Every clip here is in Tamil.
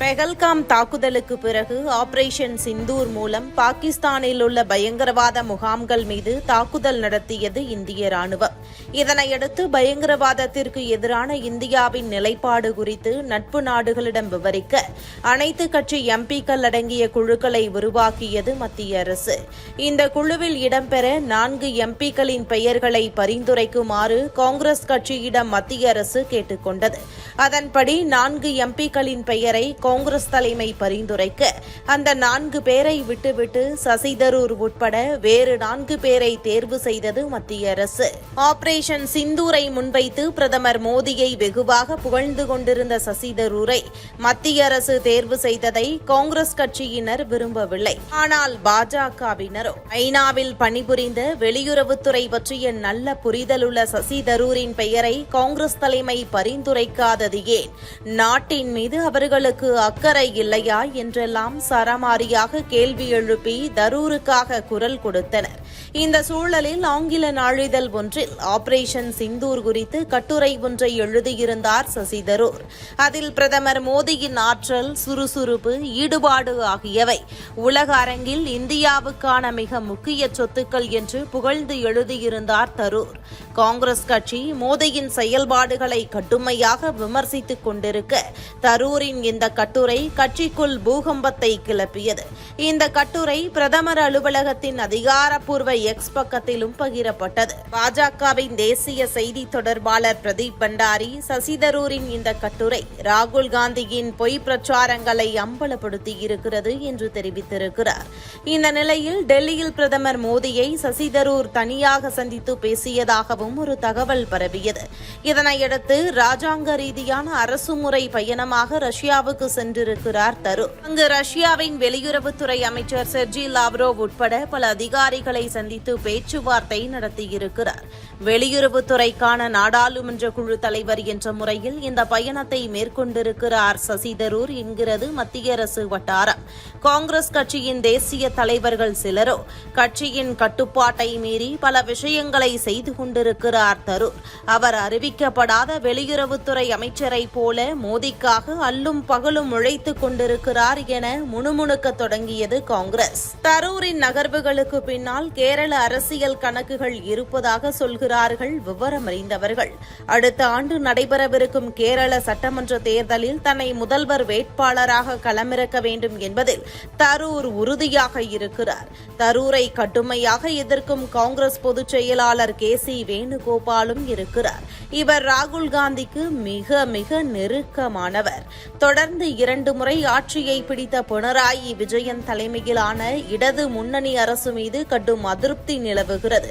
பெகல்காம் தாக்குதலுக்கு பிறகு ஆபரேஷன் சிந்தூர் மூலம் பாகிஸ்தானில் உள்ள பயங்கரவாத முகாம்கள் மீது தாக்குதல் நடத்தியது இந்திய ராணுவம். இதனையடுத்து பயங்கரவாதத்திற்கு எதிரான இந்தியாவின் நிலைப்பாடு குறித்து நட்பு நாடுகளிடம் விவரிக்க அனைத்து கட்சி எம்பிக்கள் அடங்கிய குழுக்களை உருவாக்கியது மத்திய அரசு. இந்த குழுவில் இடம்பெற நான்கு எம்பிக்களின் பெயர்களை பரிந்துரைக்குமாறு காங்கிரஸ் கட்சியிடம் மத்திய அரசு கேட்டுக்கொண்டது. அதன்படி நான்கு எம்பிக்களின் பெயரை காங்கிரஸ் தலைமை பரிந்துரைக்க அந்த நான்கு பேரை விட்டுவிட்டு சசிதரூர் உட்பட வேறு நான்கு பேரை தேர்வு செய்தது மத்திய அரசு. ஆபரேஷன் சிந்தூரை முன்வைத்து பிரதமர் மோடியை வெகுவாக புகழ்ந்து கொண்டிருந்த சசிதரூரை மத்திய அரசு தேர்வு செய்ததை காங்கிரஸ் கட்சியினர் விரும்பவில்லை. ஆனால் பாஜகவினரோ ஐநாவில் பணிபுரிந்த வெளியுறவுத்துறை பற்றிய நல்ல புரிதலுள்ள சசி தரூரின் பெயரை காங்கிரஸ் தலைமை பரிந்துரைக்காதது ஏன்? நாட்டின் மீது அவர்களுக்கு அக்கறை இல்லையா என்றெல்லாம் சரமாரியாக கேள்வி எழுப்பி தரூருக்காக குரல் கொடுத்தனர். இந்த சூழலில் ஆங்கில நாளிதழ் ஒன்றில் ஆபரேஷன் சிந்தூர் குறித்து கட்டுரை ஒன்றை எழுதியிருந்தார் சசி தரூர். அதில் பிரதமர் மோடியின் ஆற்றல் சுறுசுறுப்பு ஈடுபாடு ஆகியவை உலக அரங்கில் இந்தியாவுக்கான மிக முக்கிய சொத்துக்கள் என்று புகழ்ந்து எழுதியிருந்தார் தரூர். காங்கிரஸ் கட்சி மோடியின் செயல்பாடுகளை கடுமையாக விமர்சித்துக் கொண்டிருக்க தரூரின் இந்த கட்டுரை கட்சிக்குள் பூகம்பத்தை கிளப்பியது. இந்த கட்டுரை பிரதமர் அலுவலகத்தின் அதிகாரப்பூர்வ எக்ஸ் பக்கத்திலும் பகிரப்பட்டது. பாஜகவின் தேசிய செய்தி தொடர்பாளர் பிரதீப் பண்டாரி சசிதரூரின் இந்த கட்டுரை ராகுல் காந்தியின் பொய் பிரச்சாரங்களை அம்பலப்படுத்தி இருக்கிறது என்று தெரிவித்திருக்கிறார். இந்த நிலையில் டெல்லியில் பிரதமர் மோடியை சசிதரூர் தனியாக சந்தித்து பேசியதாகவும் ஒரு தகவல் பரவியது. இதனையடுத்து ராஜாங்க ரீதியான அரசுமுறை பயணமாக ரஷ்யாவுக்கு சென்றிருக்கிறார் தரூர். அங்கு ரஷ்யாவின் வெளியுறவுத்துறை அமைச்சர் செர்ஜி லாவ்ரோவ் உட்பட பல அதிகாரிகளை சந்தித்து பேச்சுவார்த்தை நடத்தியிருக்கிறார். வெளியுறவுத்துறைக்கான நாடாளுமன்ற குழு தலைவர் என்ற முறையில் இந்த பயணத்தை மேற்கொண்டிருக்கிறார் சசி தரூர் என்கிறது மத்திய அரசு வட்டாரம். காங்கிரஸ் கட்சியின் தேசிய தலைவர்கள் சிலரோ கட்சியின் கட்டுப்பாட்டை மீறி பல விஷயங்களை செய்து கொண்டிருக்கிறார் தரூர். அவர் அறிவிக்கப்படாத வெளியுறவுத்துறை அமைச்சரை போல மோடிக்காக அல்லும் பகலும் உழைத்துக் கொண்டிருக்கிறார் என முணுமுணுக்க தொடங்கியது காங்கிரஸ். தரூரின் நகர்வுகளுக்கு பின்னால் கேரள கேரள அரசியல் கணக்குகள் இருப்பதாக சொல்கிறார்கள் விவரமறிந்தவர்கள். அடுத்த ஆண்டு நடைபெறவிருக்கும் கேரள சட்டமன்ற தேர்தலில் தன்னை முதல்வர் வேட்பாளராக களமிறக்க வேண்டும் என்பதில் தரூர் உறுதியாக இருக்கிறார். தரூரை கடுமையாக எதிர்க்கும் காங்கிரஸ் பொதுச் செயலாளர் கே சி வேணுகோபாலும் இருக்கிறார். இவர் ராகுல் காந்திக்கு மிக மிக நெருக்கமானவர். தொடர்ந்து இரண்டு முறை ஆட்சியை பிடித்த பினராயி விஜயன் தலைமையிலான இடது முன்னணி அரசு மீது கடும் அதிருப்தி அதிருப்தி நிலவுகிறது.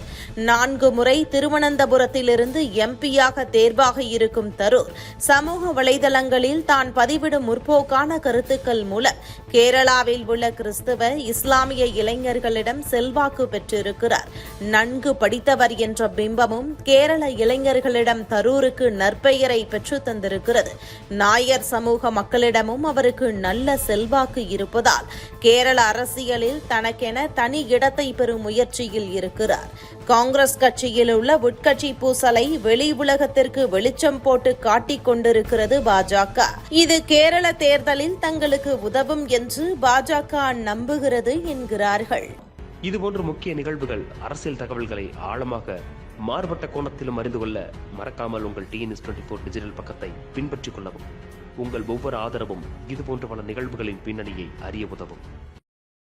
நான்கு முறை திருவனந்தபுரத்திலிருந்து எம்பியாக தேர்வாக இருக்கும் தரூர் சமூக வலைதளங்களில் தான் பதிவிடும் முற்போக்கான கருத்துக்கள் மூலம் கேரளாவில் உள்ள கிறிஸ்துவ இஸ்லாமிய இளைஞர்களிடம் செல்வாக்கு பெற்றிருக்கிறார். நன்கு படித்தவர் என்ற பிம்பமும் கேரள இளைஞர்களிடம் தரூருக்கு நற்பெயரை பெற்று தந்திருக்கிறது. நாயர் சமூக மக்களிடமும் அவருக்கு நல்ல செல்வாக்கு இருப்பதால் கேரள அரசியலில் தனக்கென தனி இடத்தை பெறும் முயற்சி முயற்சியில் இருக்கிறார். காங்கிரஸ் கட்சியில் உள்ள உட்கட்சி பூசலை வெளி உலகத்திற்கு வெளிச்சம் போட்டு காட்டிக் கொண்டிருக்கிறது பாஜக. இது கேரள தேர்தலில் தங்களுக்கு உதவும் என்று பாஜக நம்புகிறது என்கிறார்கள். இதுபோன்ற முக்கிய நிகழ்வுகள் அரசியல் தகவல்களை ஆழமாக மாறுபட்ட கோணத்திலும் அறிந்து கொள்ள மறக்காமல் உங்கள் டிஎன்எஸ் டுவெண்ட்டி ஃபோர் டிஜிட்டல் பக்கத்தை பின்பற்றிக் கொள்ளவும். உங்கள் ஒவ்வொரு ஆதரவும் இதுபோன்ற பல நிகழ்வுகளின் பின்னணியை அறிய உதவும்.